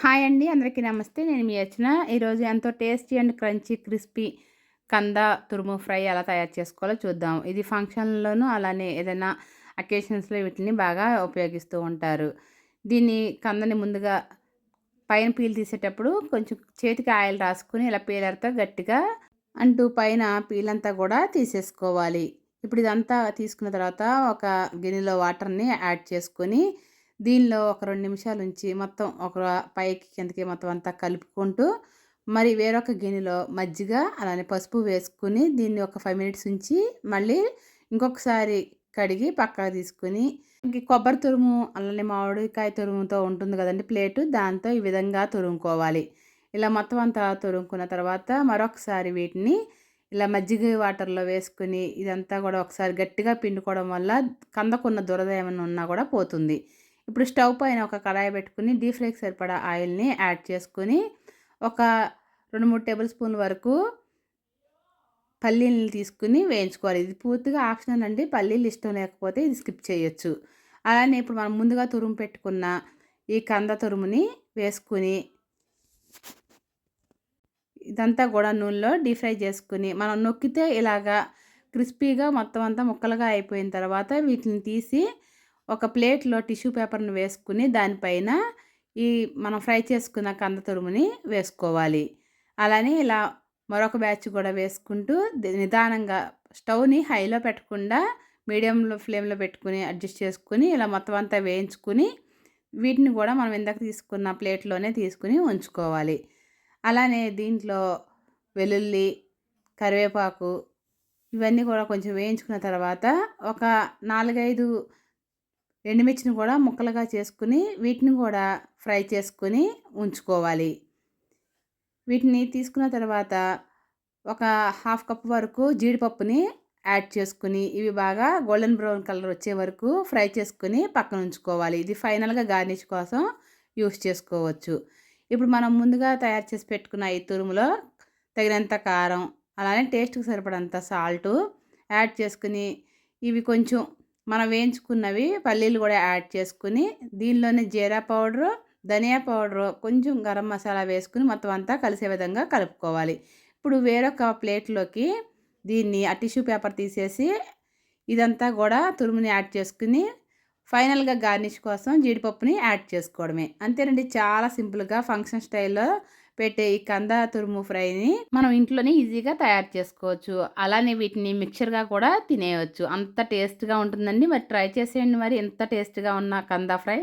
Hi అండి అందరికీ నమస్తే. నేను మీ వచ్చిన ఈరోజు ఎంతో టేస్టీ అండ్ క్రంచీ క్రిస్పీ కంద తురుము ఫ్రై ఎలా తయారు చేసుకోవాలో చూద్దాం. ఇది ఫంక్షన్లోనూ అలానే ఏదైనా అకేషన్స్లో వీటిని బాగా ఉపయోగిస్తూ ఉంటారు. దీన్ని కందని ముందుగా పైన పీల్ తీసేటప్పుడు కొంచెం చేతికి ఆయిల్ రాసుకుని ఇలా పీలర్తో గట్టిగా అంటూ పైన పీల్ అంతా కూడా తీసేసుకోవాలి. ఇప్పుడు ఇదంతా తీసుకున్న తర్వాత ఒక గిన్నెలో వాటర్ని యాడ్ చేసుకొని దీనిలో ఒక రెండు నిమిషాలు ఉంచి మొత్తం ఒక పైకి కిందకి మొత్తం అంతా కలుపుకుంటూ మరి వేరొక గిన్నెలో మజ్జిగ అలానే పసుపు వేసుకుని దీన్ని ఒక ఫైవ్ మినిట్స్ ఉంచి మళ్ళీ ఇంకొకసారి కడిగి పక్కకు తీసుకుని ఇంక కొబ్బరి తురుము అలానే మామిడికాయ తురుముతో ఉంటుంది కదండి ప్లేటు దాంతో ఈ విధంగా తురుముకోవాలి. ఇలా మొత్తం అంతా తురుముకున్న తర్వాత మరొకసారి వీటిని ఇలా మజ్జిగ వాటర్లో వేసుకుని ఇదంతా కూడా ఒకసారి గట్టిగా పిండుకోవడం వల్ల కందకున్న దురద ఏమైనా ఉన్నా కూడా పోతుంది. ఇప్పుడు స్టవ్ పైన ఒక కడాయి పెట్టుకుని డీప్ ఫ్రైకి సరిపడా ఆయిల్ని యాడ్ చేసుకుని ఒక రెండు మూడు టేబుల్ స్పూన్ వరకు పల్లీలు తీసుకుని వేయించుకోవాలి. ఇది పూర్తిగా ఆప్షనల్ అండి. పల్లీలు ఇష్టం లేకపోతే ఇది స్కిప్ చేయొచ్చు. అలానే ఇప్పుడు మనం ముందుగా తురుము పెట్టుకున్న ఈ కంద తురుముని వేసుకుని ఇదంతా కూడా నూనెలో డీప్ ఫ్రై చేసుకుని మనం నొక్కితే ఇలాగా క్రిస్పీగా మొత్తం అంతా ముక్కలుగా అయిపోయిన తర్వాత వీటిని తీసి ఒక ప్లేట్లో టిష్యూ పేపర్ని వేసుకుని దానిపైన ఈ మనం ఫ్రై చేసుకున్న కంద తురుముని వేసుకోవాలి. అలానే ఇలా మరొక బ్యాచ్ కూడా వేసుకుంటూ నిదానంగా స్టవ్ని హైలో పెట్టకుండా మీడియంలో ఫ్లేమ్లో పెట్టుకుని అడ్జస్ట్ చేసుకుని ఇలా మొత్తం అంతా వేయించుకుని వీటిని కూడా మనం ఇందాక తీసుకున్న ప్లేట్లోనే తీసుకుని ఉంచుకోవాలి. అలానే దీంట్లో వెల్లుల్లి కరివేపాకు ఇవన్నీ కూడా కొంచెం వేయించుకున్న తర్వాత ఒక నాలుగైదు ఎండుమిర్చిని కూడా ముక్కలుగా చేసుకుని వీటిని కూడా ఫ్రై చేసుకుని ఉంచుకోవాలి. వీటిని తీసుకున్న తర్వాత ఒక హాఫ్ కప్ వరకు జీడిపప్పుని యాడ్ చేసుకుని ఇవి బాగా గోల్డెన్ బ్రౌన్ కలర్ వచ్చే వరకు ఫ్రై చేసుకుని పక్కన ఉంచుకోవాలి. ఇది ఫైనల్గా గార్నిష్ కోసం యూస్ చేసుకోవచ్చు. ఇప్పుడు మనం ముందుగా తయారు చేసి పెట్టుకున్న ఈ తురుములో తగినంత కారం అలానే టేస్ట్కి సరిపడంత సాల్టు యాడ్ చేసుకుని ఇవి కొంచెం మనం వేయించుకున్నవి పల్లీలు కూడా యాడ్ చేసుకుని దీనిలోనే జీరా పౌడరు ధనియా పౌడరు కొంచెం గరం మసాలా వేసుకుని మొత్తం అంతా కలిసే విధంగా కలుపుకోవాలి. ఇప్పుడు వేరొక ప్లేట్లోకి దీన్ని ఆ టిష్యూ పేపర్ తీసేసి ఇదంతా కూడా తురుముని యాడ్ చేసుకుని ఫైనల్గా గార్నిష్ కోసం జీడిపప్పుని యాడ్ చేసుకోవడమే. అంతేనండి చాలా సింపుల్గా ఫంక్షన్ స్టైల్లో పెట్టే ఈ కంద తురుము ఫ్రైని మనం ఇంట్లోనే ఈజీగా తయారు చేసుకోవచ్చు. అలానే వీటిని మిక్చర్గా కూడా తినేయవచ్చు అంత టేస్ట్గా ఉంటుందండి. మరి ట్రై చేసేయండి మరి. ఎంత టేస్ట్గా ఉన్న కంద ఫ్రై?